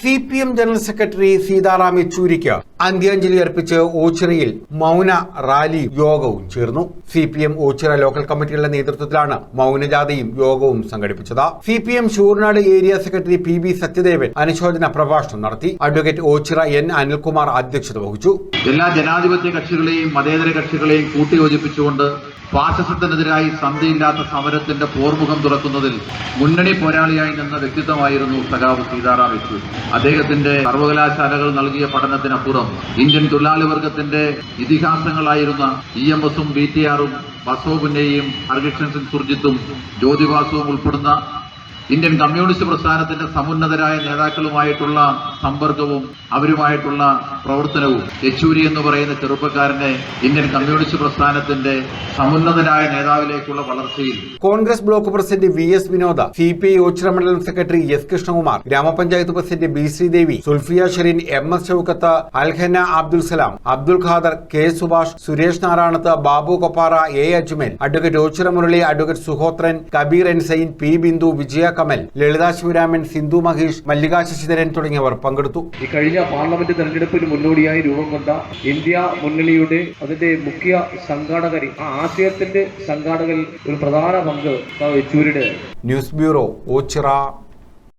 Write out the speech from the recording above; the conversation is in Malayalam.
C P M general secretary Sitaram യെച്ചൂരിക്ക് അന്ത്യാഞ്ജലി അർപ്പിച്ച് ഓച്ചിറയിൽ മൗന റാലി യോഗവും ചേർന്നു. C P M Ochira local കമ്മിറ്റികളുടെ നേതൃത്വത്തിലാണ് മൗനജാഥയും യോഗവും സംഘടിപ്പിച്ചത്. C P M Sooranad area secretary P B Sathyadevan അനുശോചന പ്രഭാഷണം നടത്തി. അഡ്വക്കേറ്റ് ഓച്ചിറ എൻ അനിൽകുമാർ അധ്യക്ഷത വഹിച്ചു. എല്ലാ ജനാധിപത്യ കക്ഷികളെയും മതേതര കക്ഷികളെയും കൂട്ടിയോജിപ്പിച്ചുകൊണ്ട് ഫാസിസത്തിനെതിരായി സന്ധിയില്ലാത്ത സമരത്തിന്റെ പോർമുഖം തുറക്കുന്നതിൽ മുന്നണി പോരാളിയായി നിന്ന വ്യക്തിത്വമായിരുന്നു സഖാവ് സീതാറാം യെച്ചൂരി. അദ്ദേഹത്തിന്റെ സർവകലാശാലകൾ നൽകിയ പഠനത്തിനപ്പുറം ഇന്ത്യൻ തൊഴിലാളി വർഗത്തിന്റെ ഇതിഹാസങ്ങളായിരുന്ന ഇ എം എസും ബി ടി ആറും ബസോബിന്റെയും ഹർകൃഷ്ണൻ സിംഗ് സുർജിത്തും ജ്യോതിവാസവും ഉൾപ്പെടുന്ന ഇന്ത്യൻ കമ്മ്യൂണിസ്റ്റ് പ്രസ്ഥാനത്തിന്റെ സമുന്നതരായ നേതാക്കളുമായിട്ടുള്ള സമ്പർക്കവും അവരുമായിട്ടുള്ള പ്രവർത്തനവും യെച്ചൂരി എന്ന് പറയുന്ന ചെറുപ്പക്കാരനെ ഇന്ത്യൻ കമ്മ്യൂണിസ്റ്റ് പ്രസ്ഥാനത്തിന്റെ സമുന്നതരായ നേതാവിലേക്കുള്ള വളർച്ചയിൽ Congress block president V S Vinod C P I secretary S Krishnakumar ഗ്രാമപഞ്ചായത്ത് president B Sreedevi Sulfiya Sherin M S Shoukath Alhana Abdul Salam Abdul Khader K Subhash Suresh Narayanath Babu Koppara A Ajmal advocate Ochira Murali advocate Suhothran Kabeer N Sain P Bindu Vijaya Kamal Lalitha Sivaraman Sindhu Mahesh Mallika Sasidharan തുടങ്ങിയവർ പങ്കെടുത്തു. ഈ കഴിഞ്ഞ പാർലമെന്റ് തെരഞ്ഞെടുപ്പിന് മുന്നോടിയായി രൂപം കൊണ്ട ഇന്ത്യ മുന്നണിയുടെ അതിന്റെ മുഖ്യ സംഘാടകരിൽ ആ ആശയത്തിന്റെ സംഘാടകരിൽ ഒരു പ്രധാന പങ്ക് യെച്ചൂരിയുടെ ന്യൂസ് ബ്യൂറോ ഓച്ചിറ.